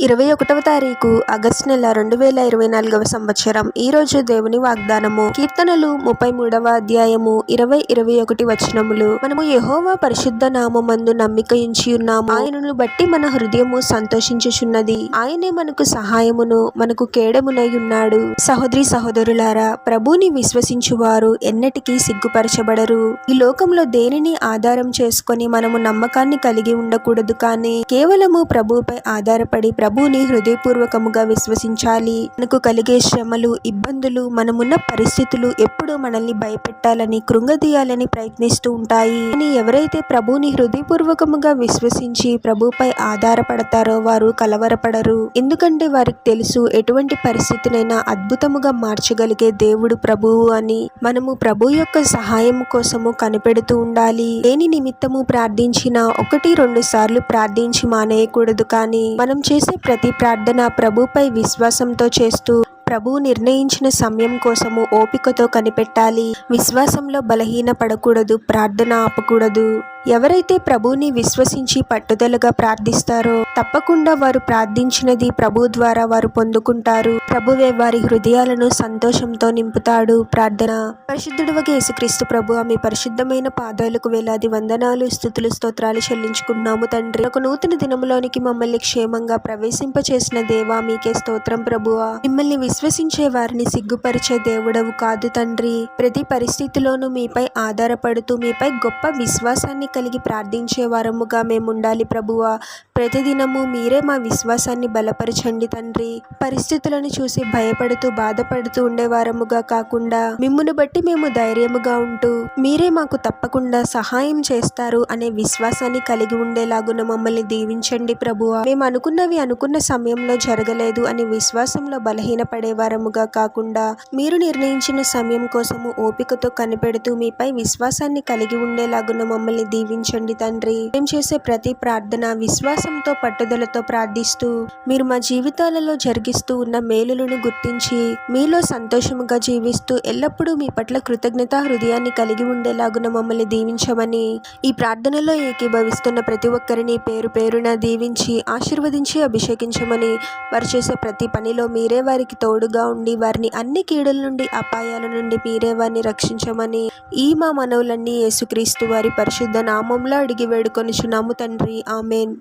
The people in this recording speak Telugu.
ఇరవై ఒకటవ తారీఖు ఆగస్టు నెల రెండు వేల ఇరవై నాలుగవ సంవత్సరం. ఈ రోజు దేవుని వాగ్దానము. కీర్తనలు ముప్పై మూడవ అధ్యాయము ఇరవై ఇరవై ఒకటి వచనములు. మనము యహోవా పరిశుద్ధ నామందు నమ్మిక ఉంచి ఉన్నాము. ఆయనను బట్టి మన హృదయము సంతోషించుచున్నది. ఆయనే మనకు సహాయమును మనకు కేడమునై ఉన్నాడు. సహోదరి సహోదరులారా ప్రభుని విశ్వసించువారు ఎన్నటికీ సిగ్గుపరచబడరు. ఈ లోకంలో దేనిని ఆధారం చేసుకొని మనము నమ్మకాన్ని కలిగి ఉండకూడదు కానీ కేవలము ప్రభుపై ఆధారపడి ప్రభుని హృదయపూర్వకముగా విశ్వసించాలి. మనకు కలిగే శ్రమలు ఇబ్బందులు మనమున్న పరిస్థితులు ఎప్పుడూ మనల్ని భయపెట్టాలని కృంగదీయాలని ప్రయత్నిస్తూ ఉంటాయి. కానీ ఎవరైతే ప్రభుని హృదయపూర్వకముగా విశ్వసించి ప్రభుపై ఆధారపడతారో వారు కలవరపడరు. ఎందుకంటే వారికి తెలుసు ఎటువంటి పరిస్థితినైనా అద్భుతముగా మార్చగలిగే దేవుడు ప్రభువు అని. మనము ప్రభు యొక్క సహాయం కోసము కనిపెడుతూ ఉండాలి. దేని నిమిత్తము ప్రార్థించినా ఒకటి రెండు సార్లు ప్రార్థించి మానేయకూడదు కానీ మనం చేసే ప్రతి ప్రార్థన ప్రభుపై విశ్వాసంతో చేస్తూ ప్రభువు నిర్ణయించిన సమయం కోసము ఓపికతో కనిపెట్టాలి. విశ్వాసంలో బలహీన పడకూడదు ప్రార్థన ఆపకూడదు. ఎవరైతే ప్రభువుని విశ్వసించి పట్టుదలగా ప్రార్థిస్తారో తప్పకుండా వారు ప్రార్థించినది ప్రభు ద్వారా వారు పొందుకుంటారు. ప్రభువే వారి హృదయాలను సంతోషంతో నింపుతాడు. ప్రార్థన. పరిశుద్ధుడువగా యేసుక్రీస్తు ప్రభు మీ పరిశుద్ధమైన పాదాలకు వేలాది వందనాలు స్థుతులు స్తోత్రాలు చెల్లించుకున్నాము తండ్రి. ఒక నూతన దినములోనికి మమ్మల్ని క్షేమంగా ప్రవేశింపచేసిన దేవా మీకే స్తోత్రం ప్రభువా. మిమ్మల్ని విశ్వసించే వారిని సిగ్గుపరిచే దేవుడవు కాదు తండ్రి. ప్రతి పరిస్థితిలోనూ మీపై ఆధారపడుతూ మీపై గొప్ప విశ్వాసాన్ని కలిగి ప్రార్థించే వారముగా మేము ఉండాలి ప్రభువా. ప్రతిదినము మీరే మా విశ్వాసాన్ని బలపరచండి తండ్రి. పరిస్థితులను చూసి భయపడుతూ బాధపడుతూ ఉండేవారముగా కాకుండా మిమ్మును బట్టి మేము ధైర్యముగా ఉంటూ మీరే మాకు తప్పకుండా సహాయం చేస్తారు అనే విశ్వాసాన్ని కలిగి ఉండేలాగున మమ్మల్ని దీవించండి ప్రభువా. మేము అనుకున్నవి అనుకున్న సమయంలో జరగలేదు అని విశ్వాసంలో బలహీనపడే వారముగా కాకుండా మీరు నిర్ణయించిన సమయం కోసము ఓపికతో కనిపెడుతూ మీపై విశ్వాసాన్ని కలిగి ఉండేలాగున మమ్మల్ని దీవించండి తండ్రి. మేము చేసే ప్రతి ప్రార్థన విశ్వాసంతో పట్టుదలతో ప్రార్థిస్తూ మీరు మా జీవితాలలో జరిగిస్తూ ఉన్న మేలులను గుర్తించి మీలో సంతోషముగా జీవిస్తూ ఎల్లప్పుడూ మీ పట్ల కృతజ్ఞత హృదయాన్ని కలిగి ఉండేలాగున మమ్మల్ని దీవించమని ఈ ప్రార్థనలో ఏకీభవిస్తున్న ప్రతి ఒక్కరిని పేరు పేరున దీవించి ఆశీర్వదించి అభిషేకించమని వారు చేసే ప్రతి పనిలో మీరే వారికి తోడు తోడుగా ఉండి వారిని అన్ని కీడుల నుండి అపాయాల నుండి మీరే వారిని రక్షించమని ఈ మా మనవులన్నీ యేసుక్రీస్తు వారి పరిశుద్ధ నామంలో అడిగి వేడుకొనిచున్నాము తండ్రి. ఆమెన్.